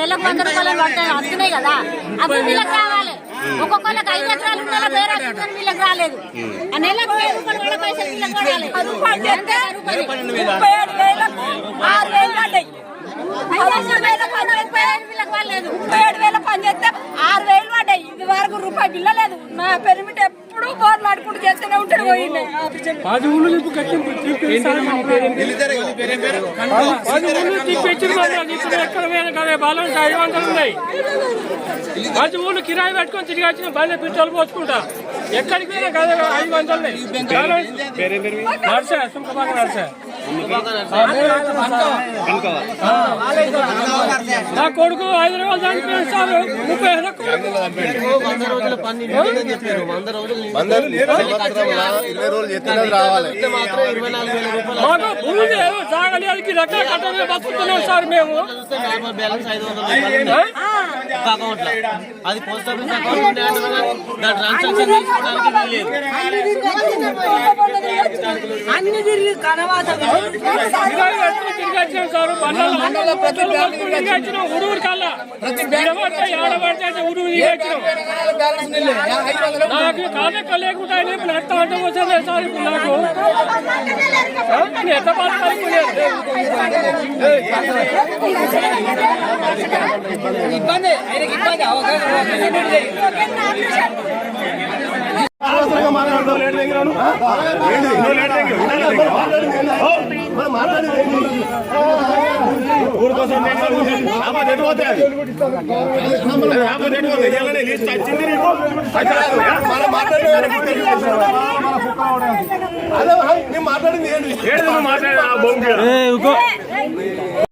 నెలకు వంద రూపాయలు పడతాయి వస్తున్నాయి కదా. అవి వీళ్ళకి రావాలి. ఒక్కొక్కరికి ఐదు ఎకరాలు ఉన్న పేరు వస్తుందని వీళ్ళకి రాలేదు. ఆ నెలకు వెయ్యి రూపాయలు వాళ్ళ పైసలు వీళ్ళకి కూడా రాలేదు. ముప్పై ఏడు వేలకు ఆరు వేలు పడ్డాయి. పని చేస్తే ఆరు వేలు పడ్డాయి. ఇది వరకు రూపాయి బిల్ల లేదు మా పెరిమిట ఎప్పుడు బోర్లు ఆడుకుంటూ చేస్తూనే ఉంటాడు పోయింది. పది ఊళ్ళు నింపు కట్టి తీసుకెళ్తాను పది ఊళ్ళు ఇప్పుడు ఎక్కడ పోయినా కదా బాలం ఐదు వందలు ఉన్నాయి. పది ఊళ్ళు కిరాయి పెట్టుకొని తిరిగి వచ్చిన బండి పెట్రోల్ పోసుకుంటా. ఎక్కడికి పోయినా కదా ఐదు వందలు ఉన్నాయి. నడిచా సుంకబాగా నా కొడుకు హైదరాబాద్ దానికి సార్ ముప్పై వంద రోజుల పని నిండిందని చెప్పారు వంద రోజులు వందలు సంవత్సరంలా ఇరవై రోజులు చేస్తేనే రావాలి మాకు భూమి లేదు జాగలికి లెక్క కట్టమే బతుకుతున్నాం సార్ మేము. బ్యాలెన్స్ ఐదు వందల రూపాయలు ఉన్నాయి. ఒక అకౌంట్లో అది పోస్ట్ ఆఫీస్ అకౌంట్ ఉండే అంటున్నా దాని ట్రాన్సాక్షన్ తీసుకోవడానికి వీల్లేదు అన్ని తిరిగి నాకు కాలెక్క లేకుండా నడతా అంటే వచ్చేది సార్ ఇప్పుడు నాకు ఎంత ఆయనకి ఇబ్బంది అనవసరంగా మాట్లాడతావు, లేట్ దిగినాను. ఏంటి? నువ్వు లేట్ దిగి. ఓ, మనం మాట్లాడేది? ఊరు కోసం లిస్ట్ వచ్చింది నీకు? మనం మాట్లాడేది ఏంటి?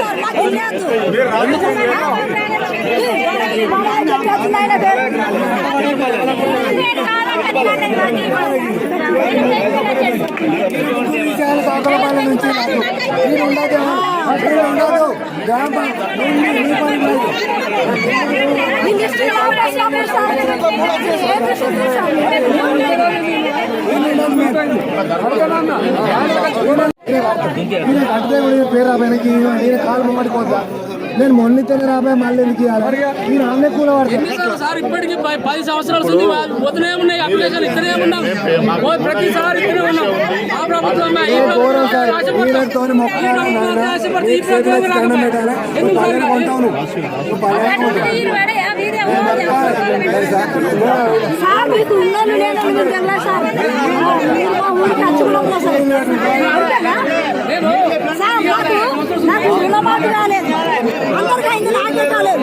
ఆనాడు ఏం చేశారు? నువ్వే, ఆనా కాకలపల్లి నుంచి మీరు ఉండదు మీరు ఉండదు గ్రామ మీ పని ఈయన కడితే కూడా పేరు రాబాయనకి ఈయన కాలు మమ్మడి పోతా నేను మొన్నితేనే రాబాయి మళ్ళీ ఎందుకు ఇవ్వాలి ఈయన అన్నీ కూల సార్? ఇప్పటికి పది సంవత్సరాలు ఉంది వదిలే ఉన్నాయి అప్లికేషన్ ఇక్కడే ఉన్నాం ఓ ప్రతిసారి ఇక్కడే ఉన్నాం ఆ ప్రభుత్వం ఈ ప్రభుత్వం గౌరవం సార్ ఆశపడతాం. ఈయనతోని ఈ మొక్కలు సార్ మీకు మీకు సార్ మీరు మా ఊరికి సార్ సార్ నాకు నాకు రాలేదు. అందరికీ అయింది నాకే కాలేదు.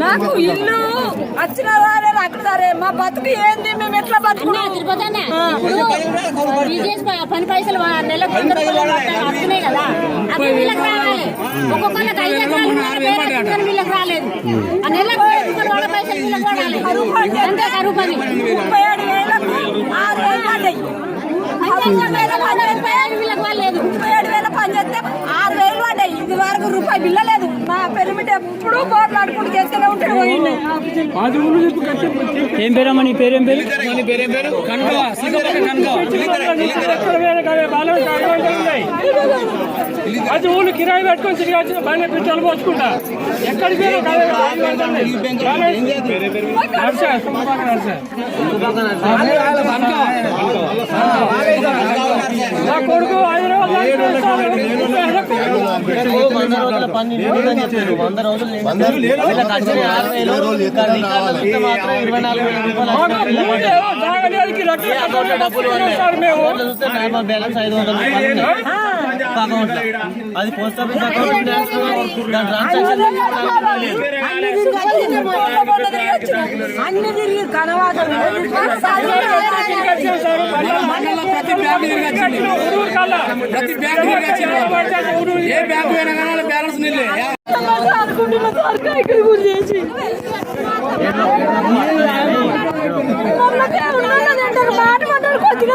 నాకు ఇల్లు వచ్చిన రాలేదు అక్కడ సరే మా బతుకు ఏంది? మేము ఎట్లా బతుకున్నాం? పని పైసలు నెలకు వస్తున్నాయి కదా అవి వీళ్ళకి రావాలి. ఒక్కొక్కరికి ఐదు ఎకరాలు వీళ్ళకి రాలేదు. ఆ నెలకు వాళ్ళ పైసలు వీళ్ళకి అంతే కరువు పని ముప్పై ఏడు వేలకు ఆరు వేలు పడ్డాయి. ముప్పై ఏడు పని చేస్తే ఆరు వేలు పడ్డాయి. ఇది వరకు రూపాయి బిల్ల లేదు మా పెరిమిట ఎప్పుడు బోర్లు ఆడుకుంటూ చేస్తూనే ఉంటాడు ఏం పేరమ్మా నీ పేరేం పేరు? పది ఊళ్ళు కిరాయి పెట్టుకొని తిరిగి వచ్చిన బండి పెట్రోల్ పోసుకుంటా. ఎక్కడికి నా కొడుకు హైదరాబాద్ పని చెప్పారు వంద రోజులు వీళ్ళకి వచ్చిన ఆరు వేలు ఇక్కడ రికార్డులు చూస్తే మాత్రం ఇరవై నాలుగు వేల రూపాయలు మాకు భూమి లేదు, జాగలేదు, లెక్క కట్టమే బతుకుతున్నాం సార్ మేము. అకౌంట్లో చూస్తే నార్మల్ బ్యాలెన్స్ ఐదు వందల రూపాయలు అకౌంట్ అది పోస్ట్ ఆఫీస్ అకౌంట్ దాని ట్రాన్సాక్షన్ లేదు. అన్ని తిరిగి కనవాసం ప్రతి బ్యాంక్ ప్రతి బ్యాంక్ ఏ బ్యాంక్ అయినా కానీ బ్యాలెన్స్ నిల్లే. అనుకుంటున్న చేసి మాట మాట్లాడు కొద్దిగా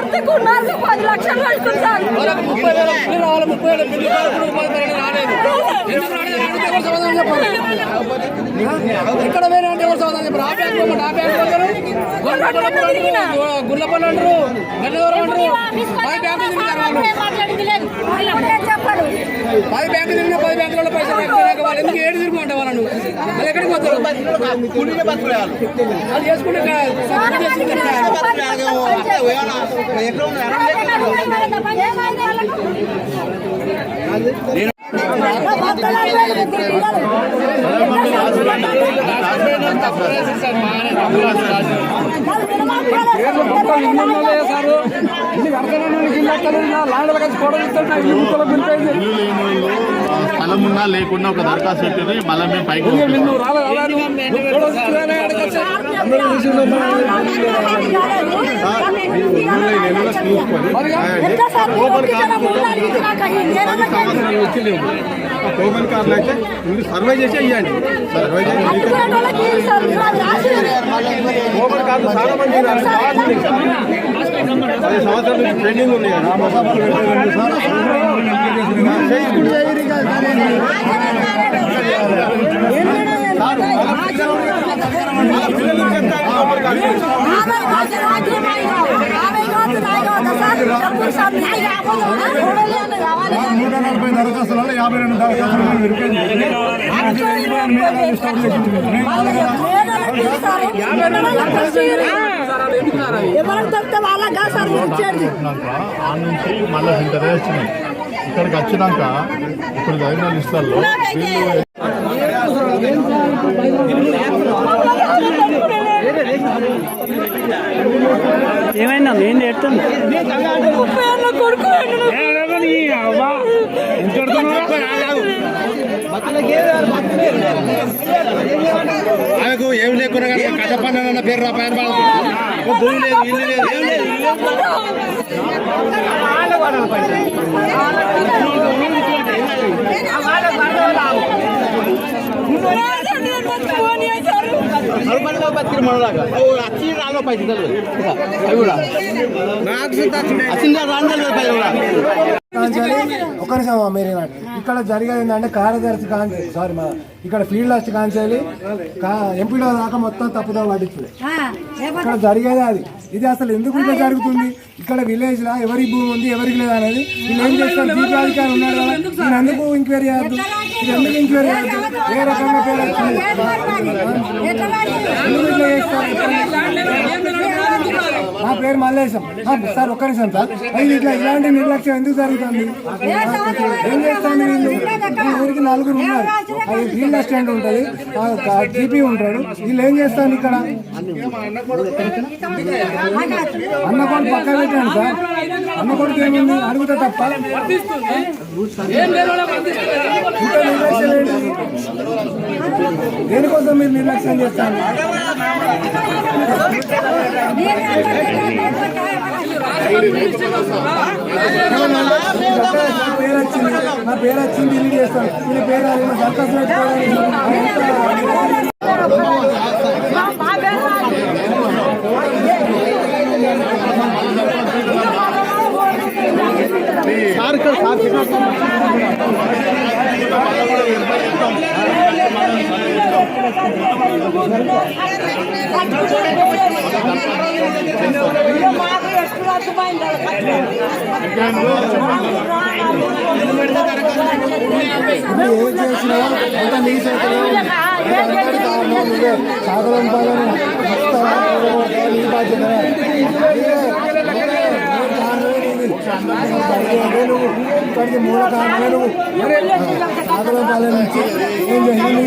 లక్షలు కట్టుకుంటాను ముప్పై వేల బిల్లు రావాలి ముప్పై వేల బిల్లు రావాలి ముప్పై వేల ఎందుకు రాలేదు? ఎక్కడ వేరే అంటే ఎవరు సమాధానం చెప్పారు ఆ బ్యాంక్ పోమంటే ఆ బ్యాంక్ పోతారు గుల్లపల్లి అంటారు గన్నవరం అంటారు పది వాళ్ళు చెప్పాడు పది బ్యాంకులు తిరిగిన పది బ్యాంకులలో పైసలు వాళ్ళు ఎందుకు ఏడు తిరుగుమంటే వాళ్ళను? వాళ్ళు ఎక్కడికి పోతారు? వాళ్ళు. చేసుకుంటే స్థలం ఉన్నా లేకున్నా ఒక దరఖాస్తు పెట్టింది మళ్ళీ మేము పైకి పంపిస్తాం. టోకెన్ కార్డులు అయితే ముందు సర్వే చేసి ఇవ్వండి సర్వే చేసి టోకెన్ కార్డులు చాలా మంది. పది సంవత్సరాల పెండింగ్ ఉంది కదా. నూట నలభై దరఖాస్తులలో యాభై రెండు దరఖాస్తులు ఎవరికి వాళ్ళగా సార్ ఇచ్చేది నుంచి మళ్ళీ వచ్చినాయి ఇక్కడికి వచ్చినాక ఇప్పుడు చదివిన లిస్టుల్లో వీళ్ళు ఏమైందా ఏం చేస్తుంది ముప్పై ఏళ్ళ కొడుకు ఆమెకు ఏం లేకున్నా కానీ కథ పన్న పేరు రా పైన లేదు ఇల్లు లేదు ఏం లేదు. మీరు. ఇక్కడ జరిగేది ఏంటంటే కార్యదర్శి కాంచి సారీ మా ఇక్కడ ఫీల్డ్ లాస్ట్ కాంచాలి ఎంపీలో దాకా మొత్తం తప్పుదో పట్టించింది. ఇక్కడ జరిగేది అది. ఇది అసలు ఎందుకు ఇట్లా జరుగుతుంది? ఇక్కడ విలేజ్ లా ఎవరి భూమి ఉంది ఎవరికి లేదు అనేది. వీళ్ళు ఏం చేస్తారు? జీపీ అధికారి ఉన్నాడు కదా. నేను ఎందుకు ఎంక్వైరీ చేయద్దు? ఇది ఎందుకు ఎంక్వైరీ చేయద్దు? ఏ రకంగా పేరు ఎందుకు ఇట్లా చేస్తారు? నా పేరు మల్లేశం. సార్ ఒక్క నిమిషం సార్. ఇది ఇట్లా ఇలాంటి నిర్లక్ష్యం ఎందుకు జరుగుతుంది? ఏం చేస్తాను వీళ్ళు? ఈ ఊరికి నలుగురు ఉన్నారు. అది ఫీల్డ్ అసిస్టెంట్ ఉంటుంది జీపీ ఉంటాడు. వీళ్ళు ఏం చేస్తాను ఇక్కడ? అన్న కొడుకు పక్క పెట్టాను సార్. అన్న కొడుకు ఏముంది? అడుగుతా తప్ప. ఇంత నిర్లక్ష్యం దేనికోసం మీరు నిర్లక్ష్యం చేస్తాను నా పేరు వచ్చింది నా పేరు వచ్చింది ఇల్లు చేస్తాను. వీళ్ళ పేరు అది మా పెట్టుకోవడానికి. ఏం చేసినా అంత నీ సాగరం పాలన నీ బాధ్యత మూల కారణాలు సాగరం పాలన నుంచి ఏం చేసింది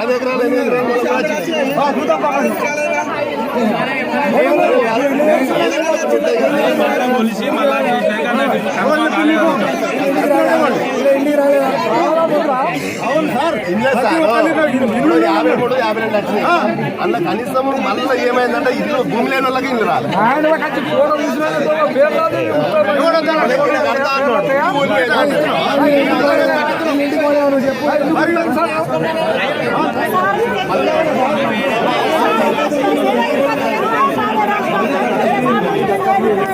పది ఎకరాలు ఎన్ని ఎకరాలు కూడా అవును యాభై మూడు యాభై రెండు అన్న కనీసం మళ్ళీ ఏమైందంటే ఇల్లు భూమి లేని వాళ్ళకి ఇల్లు రాలేదు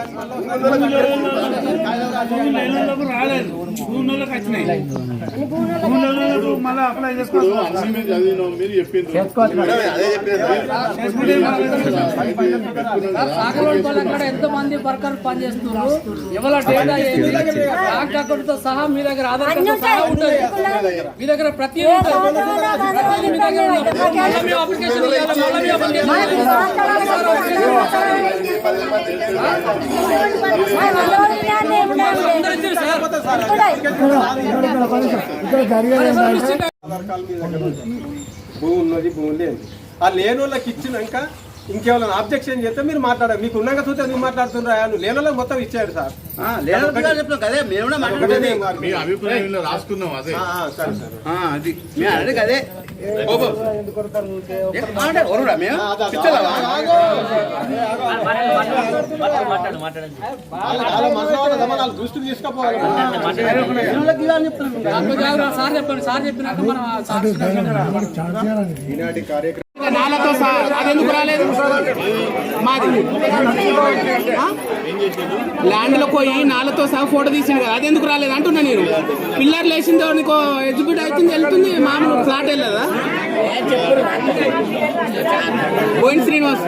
వద్దాడు? ఎవడు కడతా అన్నాడు. మంది వర్కర్ పని చేస్తున్నారు ఎవరి డేటా బ్యాంక్ అకౌంట్తో సహా మీ దగ్గర ఆధార్ కార్డు సహా ఉంటుంది మీ దగ్గర ప్రతి ఒక్క మీ దగ్గర అప్లికేషన్ అప్లికేషన్ భూమి ఉన్నది భూమి లేదు ఆ లేని వాళ్ళకి ఇచ్చినాక ఇంకేమైనా ఆబ్జెక్షన్ చేస్తే మీరు మాట్లాడారు మీకు ఉన్నాక చూస్తే మీరు మాట్లాడుతున్నారా నువ్వు లేని మొత్తం ఇచ్చాడు సార్ మీ అభిప్రాయం రాసుకున్నాం అదే సరే సరే అది మేము అదే దృష్టికి తీసుకుపోవాలి సార్ చెప్పండి సార్ చెప్పినాక మనం ఆ సార్ ఈనాటి కార్యక్రమం నాలతో సార్ అది ఎందుకు రాలేదు? మాది. ల్యాండ్లో పోయి నాలతో సహా ఫోటో తీసింది కదా అది ఎందుకు రాలేదు అంటున్నా నేను. పిల్లర్ లేచిందో నీకు ఎగ్జిక్యూట్ అవుతుంది వెళ్తుంది మామూలు ఫ్లాట్ వెళ్ళదా? పోయిన శ్రీనివాస్.